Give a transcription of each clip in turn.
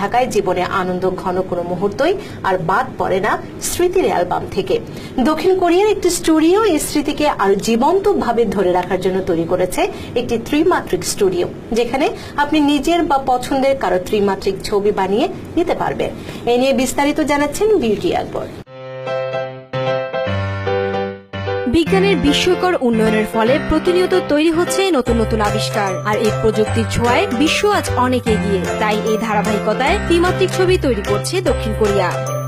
থাকায় জীবনে আনন্দ ঘন কোনো মুহূর্তই আর বাদ পড়ে না স্মৃতির অ্যালবাম থেকে। দক্ষিণ কোরিয়ার একটি স্টুডিও এই স্মৃতিকে আরও জীবন্ত ভাবে ধরে রাখার জন্য তৈরি করেছে একটি ত্রিমাত্রিক স্টুডিও, যেখানে আপনি নিজের বা পছন্দের কারও ত্রিমাত্রিক ছবি বানিয়ে নিতে পারবেন। এ নিয়ে বিস্তারিত জানাচ্ছেন বিউটি আকবর বিজ্ঞানের বিস্ময়কর উন্নয়নের ফলে প্রতিনিয়ত তৈরি হচ্ছে নতুন নতুন আবিষ্কার। আর এই প্রযুক্তির ছোঁয়ায় বিশ্ব আজ অনেক এগিয়ে। তাই এই ধারাবাহিকতায় ত্রিমাত্রিক ছবি তৈরি করছে দক্ষিণ কোরিয়া।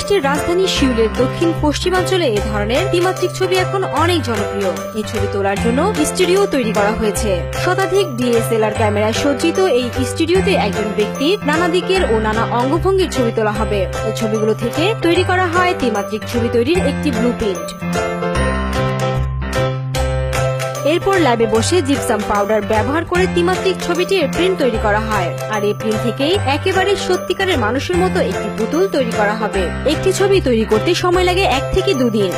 দেশটির রাজধানী শিউলের দক্ষিণ পশ্চিমাঞ্চলে এ ধরনের দ্বিমাত্রিক ছবি এখন অনেক জনপ্রিয়। এই ছবি তোলার জন্য স্টুডিও তৈরি করা হয়েছে। শতাধিক ডিএসএলআর ক্যামেরায় সজ্জিত এই স্টুডিওতে একজন ব্যক্তি নানা দিকের ও নানা অঙ্গভঙ্গির ছবি তোলা হবে। এই ছবিগুলো থেকে তৈরি করা হয় ত্রিমাত্রিক ছবি তৈরির একটি ব্লু এরপর ল্যাবে বসে জিপসাম পাউডার ব্যবহার করে ত্রিমাত্রিক ছবিটির প্রিন্ট তৈরি করা হয়। আর এই প্রিন্ট থেকেই একেবারে সত্যিকারের মানুষের মতো একটি পুতুল তৈরি করা হবে। একটি ছবি তৈরি করতে সময় লাগে এক থেকে দুদিন।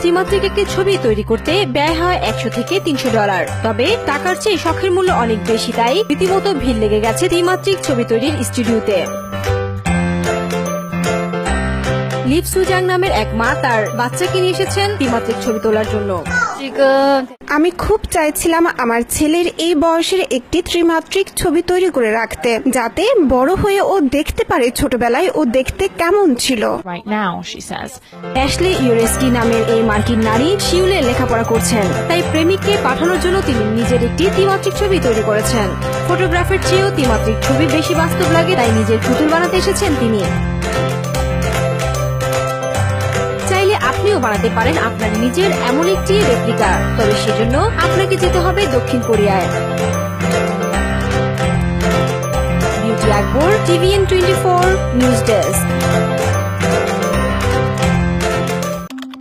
ত্রিমাত্রিক একটি ছবি তৈরি করতে ব্যয় হয় একশো থেকে তিনশো ডলার। তবে টাকার চেয়ে শখের মূল্য অনেক বেশি, তাই রীতিমতো ভিড় লেগে গেছে ত্রিমাত্রিক ছবি তৈরির স্টুডিওতে। লিপ সুজাং নামের এক মা তার বাচ্চাকে নিয়ে এসেছেন ত্রিমাত্রিক ছবি তোলার জন্য। আমি খুব চাইছিলাম আমার ছেলের এই বয়সের একটি ত্রিমাত্রিক ছবি তৈরি করে রাখতে যাতে বড় হয়ে ও দেখতে পারে ছোটবেলায় ও দেখতে কেমন ছিল। অ্যাশলি ইউরেস্কি নামের এই মার্কিন নারী শিউলে লেখাপড়া করছেন। তাই প্রেমিককে পাঠানোর জন্য তিনি নিজের একটি ত্রিমাত্রিক ছবি তৈরি করেছেন। ফটোগ্রাফের চেয়েও ত্রিমাত্রিক ছবি বেশি বাস্তব লাগে তাই নিজের পুতুল বানাতে এসেছেন তিনি। আপনিও বানাতে পারেন আপনার নিজের এমন একটি রেপ্লিকা তবে সেজন্য আপনাকে যেতে হবে দক্ষিণ কোরিয়ায়। Beauty Akbar TVN twenty four, news desk.